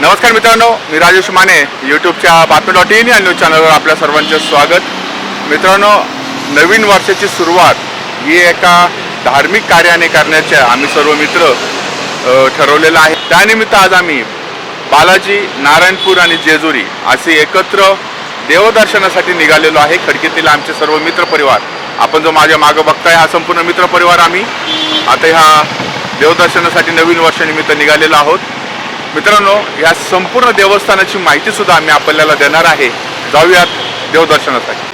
नमस्कार मित्रांनो मी राजेश माने यूट्यूबच्या बातमी डॉट इन या न्यूज चॅनलवर आपल्या सर्वांचे स्वागत. मित्रांनो नवीन वर्षाची सुरुवात ही एका धार्मिक कार्याने करण्याचे आम्ही सर्व मित्र ठरवलेलं आहे. त्यानिमित्त आज आम्ही बालाजी नारायणपूर आणि जेजुरी असे एकत्र देवदर्शनासाठी निघालेलो आहे. खडकीतील आमचे सर्व मित्र परिवार. आपण जो माझ्या मागं बघताय हा संपूर्ण मित्र परिवार आम्ही. आता ह्या देवदर्शनासाठी नवीन वर्षानिमित्त निघालेलो आहोत. मित्रांनो या संपूर्ण देवस्थानाची माहिती सुद्धा आम्ही आपल्याला देणार आहे. जाऊयात देवदर्शनासाठी.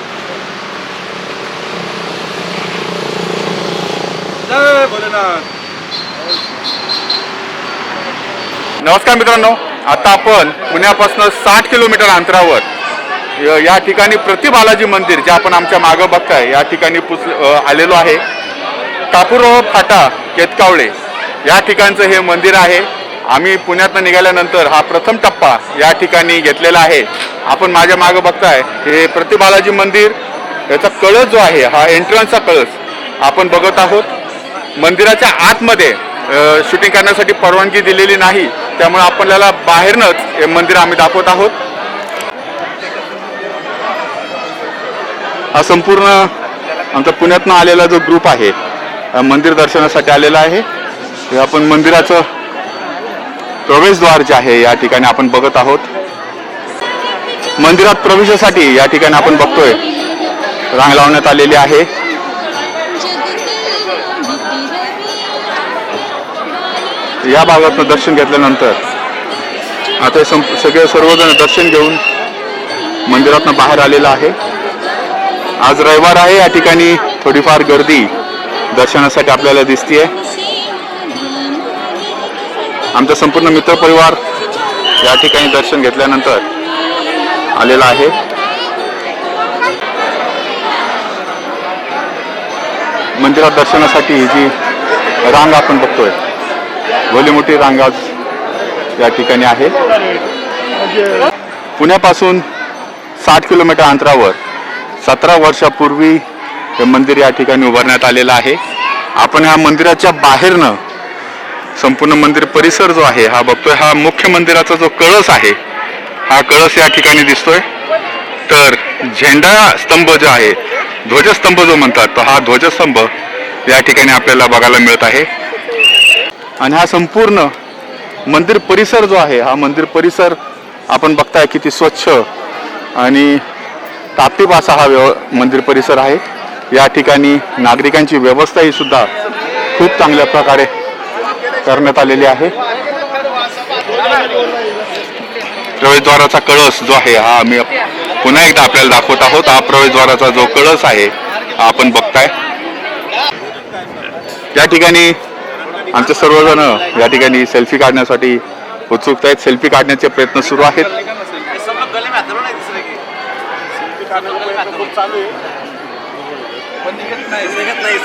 नमस्कार मित्रांनो आता आपण पुण्यापासून साठ किलोमीटर अंतरावर य- ठिकाणी प्रति बालाजी मंदिर जे आपण आमच्या मागं बघताय या ठिकाणी पुस आलेलो आहे. कापूरगाव फाटा केतकावळे या ठिकाणचं हे मंदिर आहे. आम्ही पुण्यातनं निघाल्यानंतर हा प्रथम टप्पा या ठिकाणी घेतलेला आहे. आपण माझ्या मागं बघताय हे प्रतिबालाजी मंदिर याचा कळस जो आहे हा एंट्रन्सचा कळस आपण बघत आहोत. मंदिराच्या आतमध्ये शूटिंग करण्यासाठी परवानगी दिलेली नाही त्यामुळे आपल्याला बाहेरनंच हे मंदिर आम्ही दाखवत आहोत. हा संपूर्ण आमचा पुण्यातनं आलेला जो ग्रुप आहे मंदिर दर्शनासाठी आलेला आहे. हे आपण मंदिराचं प्रवेशद्वार जे आहे या ठिकाणी आपण बघत आहोत. मंदिरात प्रवेशासाठी या ठिकाणी आपण बघतोय. रांग लावण्यात आलेली आहे. या भागातनं दर्शन घेतल्यानंतर आता सगळे सर्वजण दर्शन घेऊन मंदिरातनं बाहेर आलेलं आहे. आज रविवार आहे या ठिकाणी थोडीफार गर्दी दर्शनासाठी आपल्याला दिसतीये. आमचा संपूर्ण मित्रपरिवार या ठिकाणी दर्शन घेतल्यानंतर आलेला आहे. मंदिरात दर्शनासाठी ही जी रांग आपण बघतोय भली मोठी रांग आज या ठिकाणी आहे. पुण्यापासून साठ किलोमीटर अंतरावर सतरा वर्षापूर्वी हे मंदिर या ठिकाणी उभारण्यात आलेलं आहे. आपण ह्या मंदिराच्या बाहेरनं संपूर्ण मंदिर परिसर जो आहे हा बघतोय हा मुख्य मंदिराचा जो कळस आहे हा कळस या ठिकाणी दिसतोय. तर झेंडा स्तंभ जो आहे ध्वजस्तंभ जो म्हणतात तर हा ध्वजस्तंभ या ठिकाणी आपल्याला बघायला मिळत आहे. आणि हा संपूर्ण मंदिर परिसर जो आहे हा मंदिर परिसर आपण बघताय किती स्वच्छ आणि टापटीप असा हा व्यव मंदिर परिसर आहे. या ठिकाणी नागरिकांची व्यवस्था ही सुद्धा खूप चांगल्या प्रकारे करण्यात आलेली आहे. प्रवेशद्वाराचा कळस जो आहे हा आम्ही पुन्हा एकदा आपल्याला दाखवत आहोत. हा प्रवेशद्वाराचा जो कळस आहे हा आपण बघताय. या ठिकाणी आमचे सर्वजण या ठिकाणी सेल्फी काढण्यासाठी उत्सुक आहेत. सेल्फी काढण्याचे प्रयत्न सुरू आहेत. चालू आहे. पण निघत नाही. निघत नाही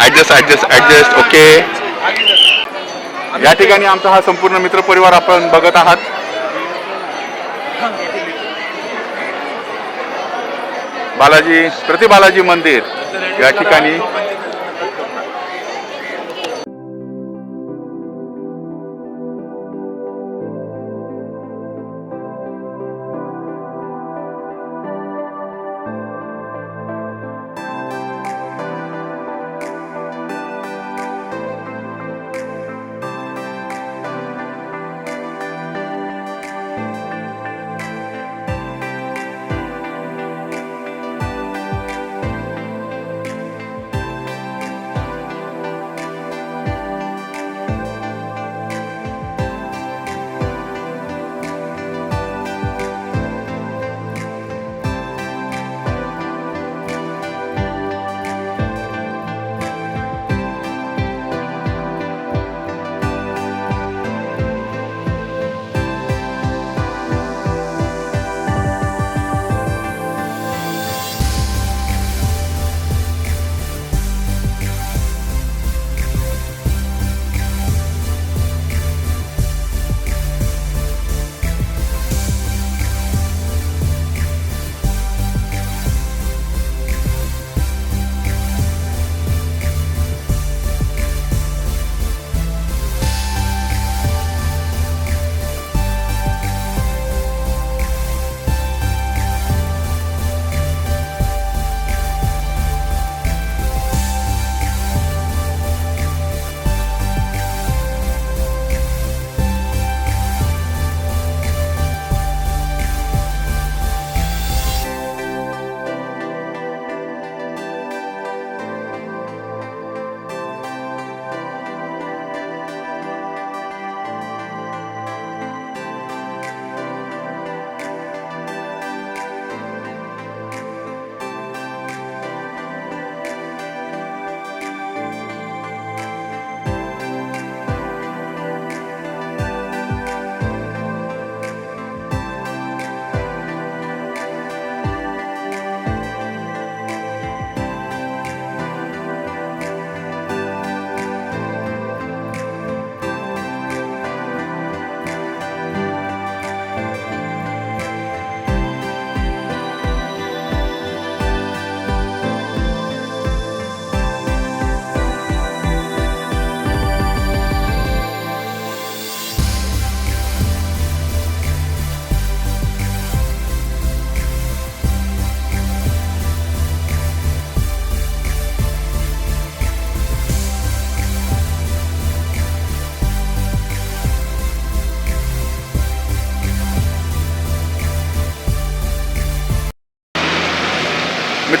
ॲडजस्ट ऍडजस्ट ऍडजस्ट ओके या ठिकाणी आमचा हा संपूर्ण मित्र परिवार आपण बघत आहात. बालाजी प्रति बालाजी मंदिर या ठिकाणी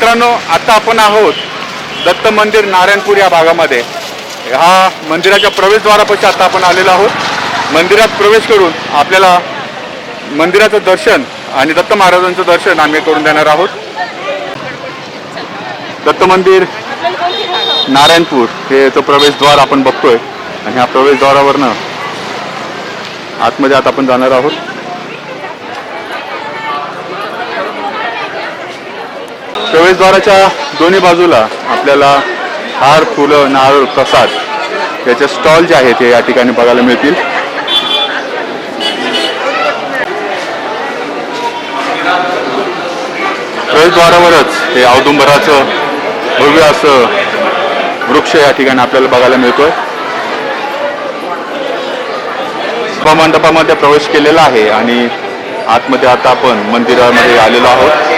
मित्रांनो आता आपण आहोत दत्त मंदिर नारायणपूर या भागामध्ये. हा मंदिराच्या प्रवेशद्वारापाशी आता आपण आलेलो आहोत. मंदिरात प्रवेश करून आपल्याला मंदिराचं दर्शन आणि दत्त महाराजांचं दर्शन आम्ही करून देणार आहोत. दत्त मंदिर नारायणपूर हे तो प्रवेशद्वार आपण बघतोय. आणि ह्या प्रवेशद्वारावरनं आतमध्ये आता आपण जाणार आहोत. प्रवेशद्वाराच्या दोन्ही बाजूला आपल्याला हार फुलं नारळ प्रसाद याचे स्टॉल जे आहेत ते या ठिकाणी बघायला मिळतील. प्रवेशद्वारावरच हे औदुंबराचं भव्य असं वृक्ष या ठिकाणी आपल्याला बघायला मिळतोय. मंडपामध्ये प्रवेश केलेला आहे आणि आतमध्ये आता आपण मंदिरामध्ये आलेलो आहोत.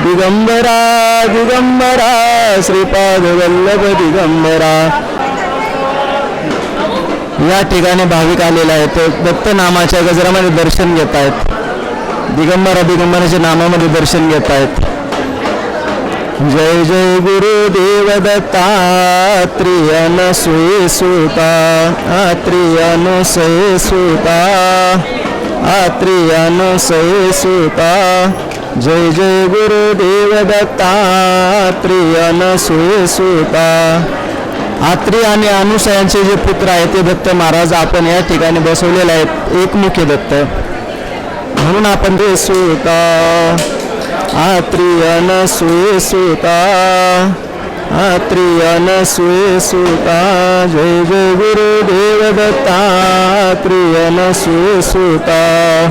दिगंबरा दिगंबरा श्रीपाद वल्लभ दिगंबरा. या ठिकाणी भाविक आलेला आहे तो दत्त नामाच्या गजरामध्ये दर्शन घेत आहेत. दिगंबरा दिगंबराच्या नामामध्ये दर्शन घेत आहेत. जय जय गुरुदेव दत्तात्रियन सुये सुता आत्रियन सये सुता आत्रियन सये सुता. जय जय गुरुदेव दत्तात्रियन सुये सुता. आत्री आणि अनुसयांचे जे पुत्र आहेत ते दत्त महाराज आपण या ठिकाणी बसवलेले आहेत एकमुखी दत्त. म्हणून आपण ते सुता. आत्रियन सुता. आत्रियन सुता. जय जय गुरुदेव दत्ता आत्रियन सुता.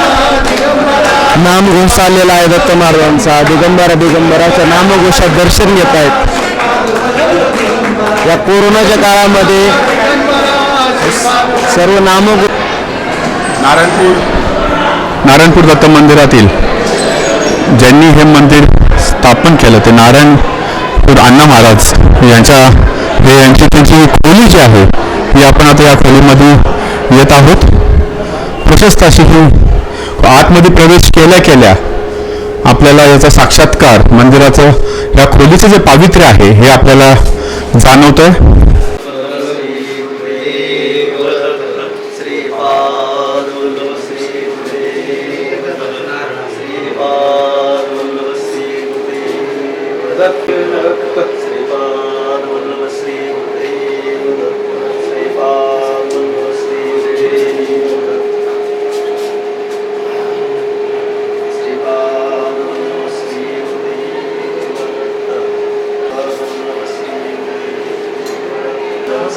नामघोष आलेला आहे दत्त महाराजांचा दिगंबरा दिगंबराच्या नामघोषात दर्शन घेत आहेत. या कोरोनाच्या काळामध्ये सर्व नामघोष नारायणपूर. नारायणपूर दत्त मंदिरातील ज्यांनी हे मंदिर स्थापन केलं ते नारायणपूर अण्णा महाराज यांच्या हे यांची त्यांची खोली जी आहे ही आपण आता या खोलीमध्ये येत आहोत. प्रशस्त अशी ही आतमध्ये प्रवेश केल्या केल्या आपल्याला याचा साक्षात्कार मंदिराचं या खोलीचं जे पावित्र्य आहे हे आपल्याला जाणवतं Thank you.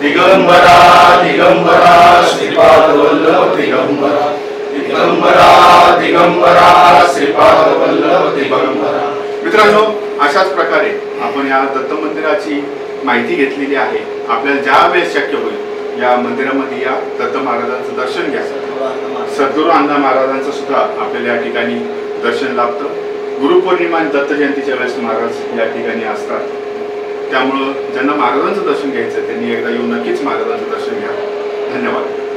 दिगंबरा दिगंबरा श्रीपाद वल्लभ दिगंबरा। दिगंबरा दिगंबरा श्रीपाद वल्लभ दिगंबरा। मित्रांनो अशाच प्रकारे आपण या दत्त मंदिराची माहिती घेतलेली आहे. आपल्याला ज्या वेळेस शक्य होईल या मंदिरामध्ये या दत्त महाराजांचं दर्शन घ्या. सद्गुरू अण्णा महाराजांचं सुद्धा आपल्याला या ठिकाणी दर्शन लाभतं. गुरुपौर्णिमा आणि दत्त जयंतीच्या वेळेस महाराज या ठिकाणी असतात. त्यामुळं ज्यांना महाराजांचं दर्शन घ्यायचं त्यांनी एकदा येऊन नक्कीच महाराजांचं दर्शन घ्या. धन्यवाद.